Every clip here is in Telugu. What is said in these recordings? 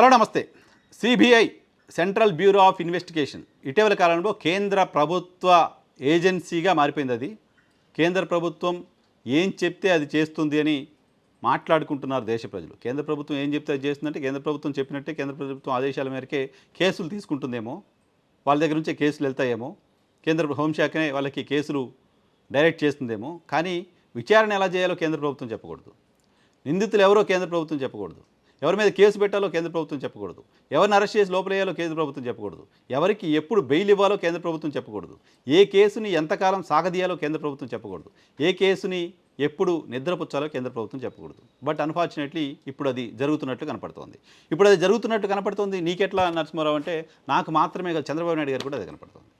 Hello namaste. CBI central bureau of investigation. ఇటీవల కాలంలో కేంద్ర ప్రభుత్వ ఏజెన్సీగా మారిపోయింది అది. కేంద్ర ప్రభుత్వం ఏం చెప్తే అది చేస్తుంది అని మాట్లాడుకుంటున్నారు దేశ ప్రజలు. కేంద్ర ప్రభుత్వం ఏం చెప్తే అది చేస్తుందంటే కేంద్ర ప్రభుత్వం చెప్పినట్టే కేంద్ర ప్రభుత్వం ఆదేశాల మేరకే కేసులు తీసుకుంటుందేమో వాళ్ళ దగ్గర నుంచే కేసులు వెళ్తాయేమో కేంద్ర హోంశాఖనే వాళ్ళకి కేసులు డైరెక్ట్ చేస్తుందేమో. కానీ విచారణ ఎలా చేయాలో కేంద్ర ప్రభుత్వం చెప్పకూడదు. నిందితులు ఎవరో కేంద్ర ప్రభుత్వం చెప్పకూడదు. ఎవరి మీద కేసు పెట్టాలో కేంద్ర ప్రభుత్వం చెప్పకూడదు. ఎవరిని అరెస్ట్ చేసి లోపలేయాలో కేంద్ర ప్రభుత్వం చెప్పకూడదు. ఎవరికి ఎప్పుడు బెయిల్ ఇవ్వాలో కేంద్ర ప్రభుత్వం చెప్పకూడదు. ఏ కేసుని ఎంతకాలం సాగదీయాలో కేంద్ర ప్రభుత్వం చెప్పకూడదు. ఏ కేసుని ఎప్పుడు నిద్రపుచ్చాలో కేంద్ర ప్రభుత్వం చెప్పకూడదు. బట్ అన్ఫార్చునేట్లీ ఇప్పుడు అది జరుగుతున్నట్లు కనపడుతోంది. ఇప్పుడు అది జరుగుతున్నట్టు కనపడుతోంది నీకెట్లా నరసింహారావు అంటే నాకు మాత్రమే కాదు చంద్రబాబు నాయుడు గారు కూడా అదే కనపడుతుంది.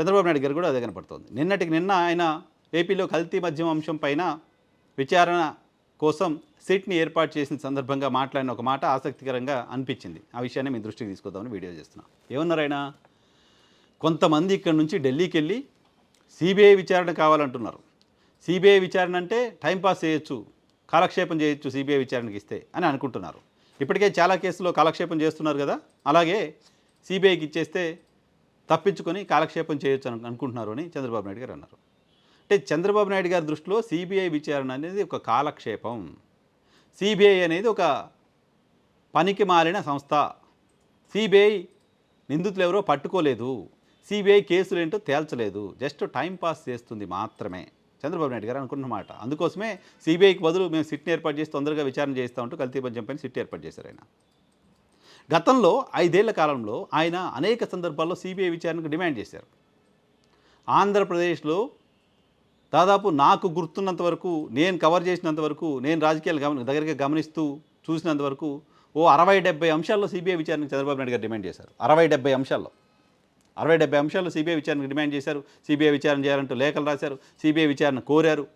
చంద్రబాబు నాయుడు గారు కూడా అదే కనపడుతోంది. నిన్నటికి నిన్న ఆయన ఏపీలో కల్తీ మద్యం అంశం పైన విచారణ కోసం సిట్ని ఏర్పాటు చేసిన సందర్భంగా మాట్లాడిన ఒక మాట ఆసక్తికరంగా అనిపించింది. ఆ విషయాన్ని మీ దృష్టికి తీసుకొద్దామని వీడియో చేస్తున్నా. ఏమన్నారైనా కొంతమంది ఇక్కడ నుంచి ఢిల్లీకి వెళ్ళి సిబిఐ విచారణ కావాలంటున్నారు. సిబిఐ విచారణ అంటే టైంపాస్ చేయొచ్చు కాలక్షేపం చేయొచ్చు సిబిఐ విచారణకి ఇస్తే అని అనుకుంటున్నారు. ఇప్పటికే చాలా కేసులో కాలక్షేపం చేస్తున్నారు కదా? అలాగే సిబిఐకి ఇచ్చేస్తే తప్పించుకొని కాలక్షేపం చేయొచ్చు అని అనుకుంటున్నారు అని చంద్రబాబు నాయుడు గారు అన్నారు. అంటే చంద్రబాబు నాయుడు గారి దృష్టిలో సిబిఐ విచారణ అనేది ఒక కాలక్షేపం. సిబిఐ అనేది ఒక పనికి మారిన సంస్థ. సిబిఐ నిందితులు ఎవరో పట్టుకోలేదు. సిబిఐ కేసులు ఏంటో తేల్చలేదు. జస్ట్ టైం పాస్ చేస్తుంది మాత్రమే. చంద్రబాబు నాయుడు గారు అనుకున్నమాట అందుకోసమే సిబిఐకి బదులు మేము సిట్ని ఏర్పాటు చేసి తొందరగా విచారణ చేస్తామంటూ కల్తీ పంచం పైన సిట్ ఏర్పాటు చేశారు ఆయన. గతంలో ఐదేళ్ళ కాలంలో ఆయన అనేక సందర్భాల్లో సిబిఐ విచారణకు డిమాండ్ చేశారు. ఆంధ్రప్రదేశ్లో దాదాపు నాకు గుర్తున్నంత వరకు నేను కవర్ చేసినంత వరకు నేను రాజకీయాలు గమని దగ్గరగా గమనిస్తూ చూసినంత వరకు ఓ అరవై డెబ్బై అంశాల్లో సిబిఐ విచారణకు చంద్రబాబు నాయుడు గారు డిమాండ్ చేశారు. అరవై డెబ్బై అంశాల్లో. అరవై డెబ్బై అంశాల్లో సిబిఐ విచారణకు డిమాండ్ చేశారు. సిబిఐ విచారణ చేయాలంటూ లేఖలు రాశారు. సిబిఐ విచారణ కోరారు.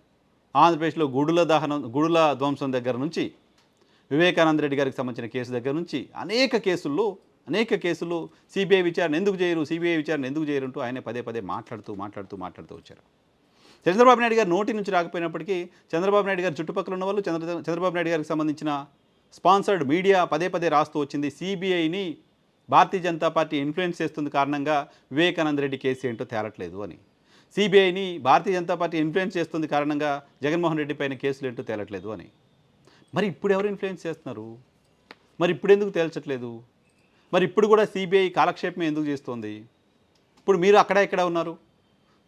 ఆంధ్రప్రదేశ్లో గుడుల దహనం గుడుల ధ్వంసం దగ్గర నుంచి వివేకానంద రెడ్డి గారికి సంబంధించిన కేసు దగ్గర నుంచి అనేక కేసుల్లో అనేక కేసుల్లో సిబిఐ విచారణ ఎందుకు చేయరు? సిబిఐ విచారణ ఎందుకు చేయరు? అంటూ ఆయన పదే పదే మాట్లాడుతూ మాట్లాడుతూ మాట్లాడుతూ వచ్చారు. చంద్రబాబు నాయుడు గారు నోటి నుంచి రాకపోయినప్పటికీ చంద్రబాబు నాయుడు గారు చుట్టుపక్కల ఉన్న వాళ్ళు చంద్ర చంద్రబాబు నాయుడు గారికి సంబంధించిన స్పాన్సర్డ్ మీడియా పదే పదే రాస్తూ వచ్చింది. సిబిఐని భారతీయ జనతా పార్టీ ఇన్ఫ్లుయెన్స్ చేస్తుంది కారణంగా వివేకానంద రెడ్డి కేసు ఏంటో తేలట్లేదు అని. సిబిఐని భారతీయ జనతా పార్టీ ఇన్ఫ్లుయెన్స్ చేస్తుంది కారణంగా జగన్మోహన్ రెడ్డి పైన కేసులు ఏంటో తేలట్లేదు అని. మరి ఇప్పుడు ఎవరు ఇన్ఫ్లుయెన్స్ చేస్తున్నారు? మరి ఇప్పుడు ఎందుకు తేల్చట్లేదు? మరి ఇప్పుడు కూడా సిబిఐ కాలక్షేపం ఎందుకు చేస్తోంది? ఇప్పుడు మీరు అక్కడ ఇక్కడ ఉన్నారు?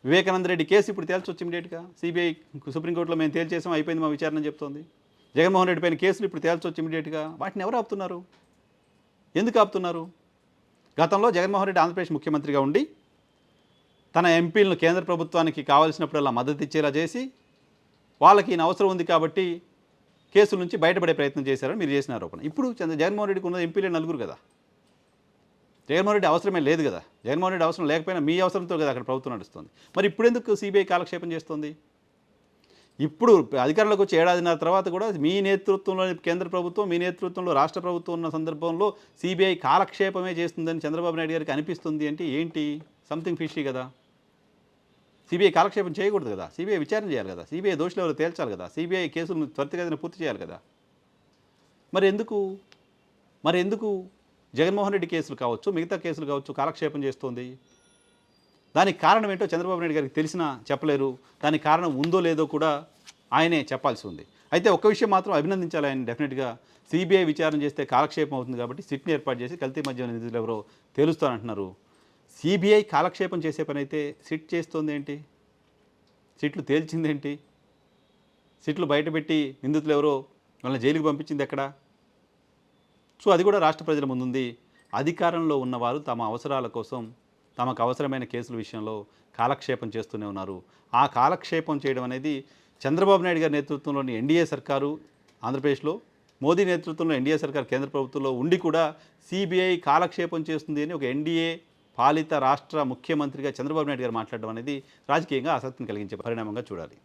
వివేకానంద రెడ్డి కేసు ఇప్పుడు తేల్చొచ్చు ఇమీడియట్గా సిబిఐ సుప్రీంకోర్టులో మేము తేల్చేసాం అయిపోయింది మా విచారణ చెప్తోంది. జగన్మోహన్ రెడ్డి పైన కేసులు ఇప్పుడు తేల్చొచ్చు ఇమీడియట్గా వాటిని ఎవరు ఆపుతున్నారు? ఎందుకు ఆపుతున్నారు? గతంలో జగన్మోహన్ రెడ్డి ఆంధ్రప్రదేశ్ ముఖ్యమంత్రిగా ఉండి తన ఎంపీలను కేంద్ర ప్రభుత్వానికి కావాల్సినప్పుడల్లా మద్దతు ఇచ్చేలా చేసి వాళ్ళకి ఈయన అవసరం ఉంది కాబట్టి కేసుల నుంచి బయటపడే ప్రయత్నం చేశారని మీరు చేసిన ఆరోపణ. ఇప్పుడు చంద్ర జగన్మోహన్ రెడ్డికి ఉన్న ఎంపీలే నలుగురు కదా. జగన్మోహన్ రెడ్డి అవసరమే లేదు కదా. జగన్మోహన్ రెడ్డి అవసరం లేకపోయినా మీ అవసరంతో కదా అక్కడ ప్రభుత్వం నడుస్తుంది. మరి ఇప్పుడు ఎందుకు సిబిఐ కాలక్షేపం చేస్తుంది? ఇప్పుడు అధికారంలోకి వచ్చి ఏడాదిన్నర తర్వాత కూడా మీ నేతృత్వంలో కేంద్ర ప్రభుత్వం మీ నేతృత్వంలో రాష్ట్ర ప్రభుత్వం ఉన్న సందర్భంలో సిబిఐ కాలక్షేపమే చేస్తుందని చంద్రబాబు నాయుడు గారికి అనిపిస్తుంది అంటే ఏంటి? సంథింగ్ ఫిషీ కదా. సిబిఐ కాలక్షేపం చేయకూడదు కదా. సిబిఐ విచారణ చేయాలి కదా. సిబిఐ దోషులు ఎవరు తేల్చాలి కదా. సిబిఐ కేసులను త్వరితగతిన పూర్తి చేయాలి కదా. మరి ఎందుకు? మరి ఎందుకు జగన్మోహన్ రెడ్డి కేసులు కావచ్చు మిగతా కేసులు కావచ్చు కాలక్షేపం చేస్తోంది. దానికి కారణం ఏంటో చంద్రబాబు నాయుడు గారికి తెలిసినా చెప్పలేరు. దానికి కారణం ఉందో లేదో కూడా ఆయనే చెప్పాల్సి ఉంది. అయితే ఒక్క విషయం మాత్రం అభినందించాలి ఆయన డెఫినెట్గా. సిబిఐ విచారణ చేస్తే కాలక్షేపం అవుతుంది కాబట్టి సిట్ని ఏర్పాటు చేసి కల్తీ మధ్య నిధులు ఎవరో తేలుస్తానంటున్నారు. సిబిఐ కాలక్షేపం చేసే పని అయితే సిట్ చేస్తుంది ఏంటి? సిట్లు తేల్చిందేంటి సిట్లు బయటపెట్టి నిందితులు ఎవరో వాళ్ళని జైలుకి పంపించింది ఎక్కడ? సో అది కూడా రాష్ట్ర ప్రజల ముందుంది. అధికారంలో ఉన్నవారు తమ అవసరాల కోసం తమకు అవసరమైన కేసుల విషయంలో కాలక్షేపం చేస్తూనే ఉన్నారు. ఆ కాలక్షేపం చేయడం అనేది చంద్రబాబు నాయుడు గారి నేతృత్వంలోని ఎన్డీఏ సర్కారు ఆంధ్రప్రదేశ్లో మోదీ నేతృత్వంలో ఎన్డీఏ సర్కార్ కేంద్ర ప్రభుత్వంలో ఉండి కూడా సిబిఐ కాలక్షేపం చేస్తుంది అని ఒక ఎన్డీఏ పాలిత రాష్ట్ర ముఖ్యమంత్రిగా చంద్రబాబు నాయుడు గారు మాట్లాడడం అనేది రాజకీయంగా ఆసక్తిని కలిగించే పరిణామంగా చూడాలి.